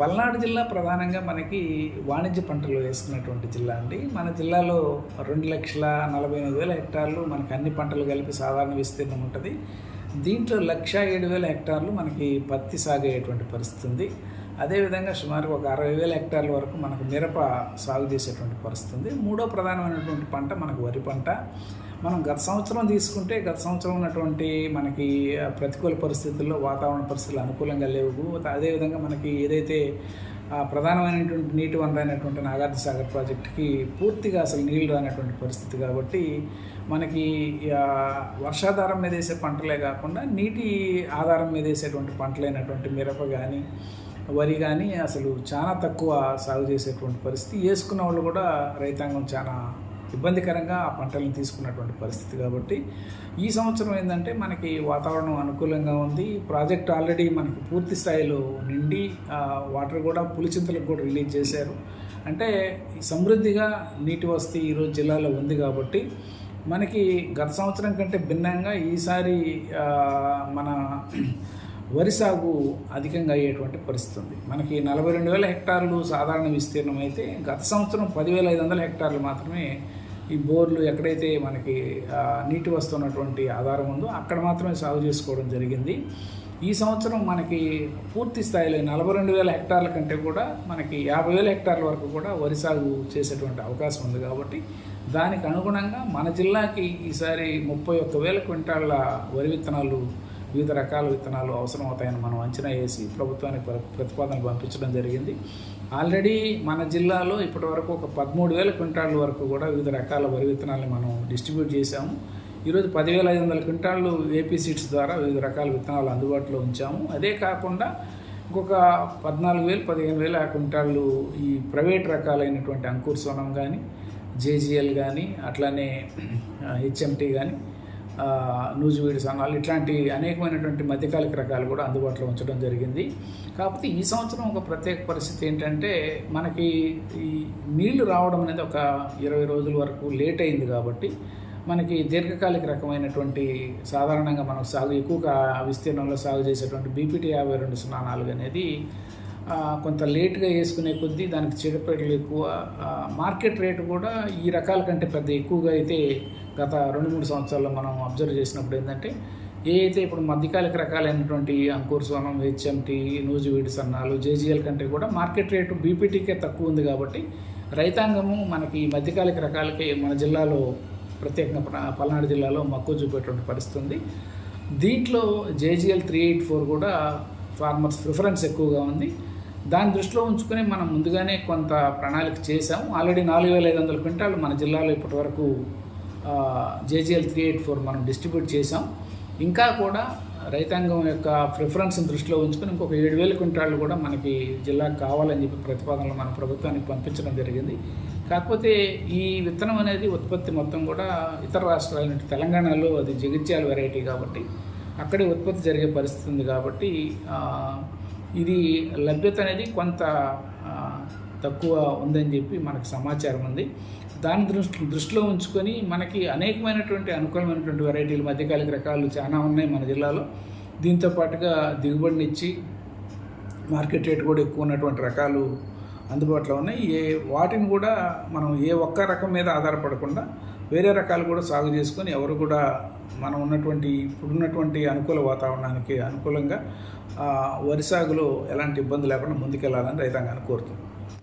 పల్నాడు జిల్లా ప్రధానంగా మనకి వాణిజ్య పంటలు వేసుకున్నటువంటి జిల్లా అండి. మన జిల్లాలో రెండు లక్షల నలభై ఎనిమిది వేల హెక్టార్లు మనకి అన్ని పంటలు కలిపి సాధారణ విస్తీర్ణం ఉంటుంది. దీంట్లో లక్ష ఏడు వేల హెక్టార్లు మనకి పత్తి సాగు అయ్యేటువంటి పరిస్థితి ఉంది. అదేవిధంగా సుమారు ఒక అరవై వేల హెక్టార్ల వరకు మనకు మిరప సాగు చేసేటువంటి పరిస్థితి ఉంది. మూడో ప్రధానమైనటువంటి పంట మనకు వరి పంట. మనం గత సంవత్సరం తీసుకుంటే గత సంవత్సరం ఉన్నటువంటి మనకి ప్రతికూల పరిస్థితుల్లో వాతావరణ పరిస్థితులు అనుకూలంగా లేవు. అదేవిధంగా మనకి ఏదైతే ప్రధానమైనటువంటి నీటి వనరైనటువంటి నాగార్జున సాగర్ ప్రాజెక్టుకి పూర్తిగా అసలు నీళ్ళు రానటువంటి పరిస్థితి కాబట్టి మనకి వర్షాధారం మీద వేసే పంటలే కాకుండా నీటి ఆధారం మీద వేసేటువంటి పంటలైనటువంటి మిరప కానీ వరి కానీ అసలు చాలా తక్కువ సాగు చేసేటువంటి పరిస్థితి. వేసుకున్న వాళ్ళు కూడా రైతాంగం చాలా ఇబ్బందికరంగా ఆ పంటలను తీసుకున్నటువంటి పరిస్థితి కాబట్టి ఈ సంవత్సరం ఏంటంటే మనకి వాతావరణం అనుకూలంగా ఉంది. ప్రాజెక్ట్ ఆల్రెడీ మనకి పూర్తి స్థాయిలో నిండి వాటర్ కూడా పులిచింతలకు కూడా రిలీజ్ చేశారు. అంటే సమృద్ధిగా నీటి వసతి ఈరోజు జిల్లాలో ఉంది కాబట్టి మనకి గత సంవత్సరం కంటే భిన్నంగా ఈసారి మన వరి సాగు అధికంగా అయ్యేటువంటి పరిస్థితి ఉంది. మనకి నలభై రెండు వేల హెక్టార్లు సాధారణ విస్తీర్ణం అయితే గత సంవత్సరం పదివేల ఐదు వందల హెక్టార్లు మాత్రమే ఈ బోర్లు ఎక్కడైతే మనకి నీటి వస్తున్నటువంటి ఆధారం ఉందో అక్కడ మాత్రమే సాగు చేసుకోవడం జరిగింది. ఈ సంవత్సరం మనకి పూర్తి స్థాయిలో నలభై రెండు వేల హెక్టార్ల కంటే కూడా మనకి యాభై వేల హెక్టార్ల వరకు కూడా వరి సాగు చేసేటువంటి అవకాశం ఉంది కాబట్టి దానికి అనుగుణంగా మన జిల్లాకి ఈసారి ముప్పై ఒక్క వేల క్వింటాళ్ళ వరి విత్తనాలు వివిధ రకాల విత్తనాలు అవసరం అవుతాయని మనం అంచనా వేసి ప్రభుత్వానికి ప్ర- ప్రతిపాదనలు పంపించడం జరిగింది. ఆల్రెడీ మన జిల్లాలో ఇప్పటివరకు ఒక పదమూడు వేల క్వింటాళ్ళ వరకు కూడా వివిధ రకాల వరి విత్తనాలను మనం డిస్ట్రిబ్యూట్ చేశాము. ఈరోజు పదివేల ఐదు వందల క్వింటాళ్ళు ఏపీ సీడ్స్ ద్వారా వివిధ రకాల విత్తనాలు అందుబాటులో ఉంచాము. అదే కాకుండా ఇంకొక పద్నాలుగు వేలు పదిహేను వేల క్వింటాళ్ళు ఈ ప్రైవేట్ రకాలైనటువంటి అంకుర్ సోనం కానీ జేజీఎల్ కానీ అట్లానే హెచ్ఎంటీ కానీ నూజివీడి సంఘాలు ఇట్లాంటి అనేకమైనటువంటి మధ్యకాలిక రకాలు కూడా అందుబాటులో ఉంచడం జరిగింది. కాకపోతే ఈ సంవత్సరం ఒక ప్రత్యేక పరిస్థితి ఏంటంటే మనకి ఈ నీళ్ళు రావడం అనేది ఒక ఇరవై రోజుల వరకు లేట్ అయింది కాబట్టి మనకి దీర్ఘకాలిక రకమైనటువంటి సాధారణంగా మనం సాగు ఎక్కువగా విస్తీర్ణంలో సాగు చేసేటువంటి బీపీటీ యాభై రెండు సున్నా నాలుగు అనేది కొంత లేట్గా వేసుకునే కొద్దీ దానికి చీడపీడలు ఎక్కువ. మార్కెట్ రేటు కూడా ఈ రకాల కంటే పెద్ద ఎక్కువగా అయితే గత రెండు మూడు సంవత్సరాల్లో మనం అబ్జర్వ్ చేసినప్పుడు ఏంటంటే ఏ అయితే ఇప్పుడు మధ్యకాలిక రకాలైనటువంటి అంకూర్ సోనం హెచ్ఎంటి నూజువీడి సన్నాలు జేజీఎల్ కంటే కూడా మార్కెట్ రేటు బీపీటీకే తక్కువ ఉంది కాబట్టి రైతాంగము మనకి ఈ మధ్యకాలిక రకాలకే మన జిల్లాలో ప్రత్యేకంగా పల్నాడు జిల్లాలో మక్కువ చూపేటువంటి పరిస్థితి ఉంది దీంట్లో జేజీఎల్ త్రీ ఎయిట్ ఫోర్ కూడా ఫార్మర్స్ ప్రిఫరెన్స్ ఎక్కువగా ఉంది. దాన్ని దృష్టిలో ఉంచుకొని మనం ముందుగానే కొంత ప్రణాళిక చేసాం ఆల్రెడీ నాలుగు వేల ఐదు వందల క్వింటాలు మన జిల్లాలో ఇప్పటివరకు జేజీఎల్ త్రీ ఎయిట్ ఫోర్ మనం డిస్ట్రిబ్యూట్ చేసాం ఇంకా కూడా రైతాంగం యొక్క ప్రిఫరెన్స్ని దృష్టిలో ఉంచుకొని ఇంకొక ఏడు వేల క్వింటాళ్ళు కూడా మనకి జిల్లాకు కావాలని చెప్పి ప్రతిపాదనలు మన ప్రభుత్వానికి పంపించడం జరిగింది. కాకపోతే ఈ విత్తనం అనేది ఉత్పత్తి మొత్తం కూడా ఇతర రాష్ట్రాల నుండి తెలంగాణలో అది జగిత్యాల వెరైటీ కాబట్టి అక్కడే ఉత్పత్తి జరిగే పరిస్థితి ఉంది కాబట్టి ఇది లభ్యత అనేది కొంత తక్కువ ఉందని చెప్పి మనకు సమాచారం ఉంది. దాని దృష్టి దృష్టిలో ఉంచుకొని మనకి అనేకమైనటువంటి అనుకూలమైనటువంటి వెరైటీలు మధ్యకాలిక రకాలు చాలా ఉన్నాయి మన జిల్లాలో. దీంతో పాటుగా దిగుబడినిచ్చి మార్కెట్ రేట్ కూడా ఎక్కువ ఉన్నటువంటి రకాలు అందుబాటులో ఉన్నాయి. ఏ వాటిని కూడా మనం ఏ ఒక్క రకం మీద ఆధారపడకుండా వేరే రకాలు కూడా సాగు చేసుకొని ఎవరు కూడా మనం ఉన్నటువంటి ఇప్పుడున్నటువంటి అనుకూల వాతావరణానికి అనుకూలంగా వరి సాగులో ఎలాంటి ఇబ్బంది లేకుండా ముందుకెళ్ళాలని రైతాంగాన్ని కోరుతున్నాం.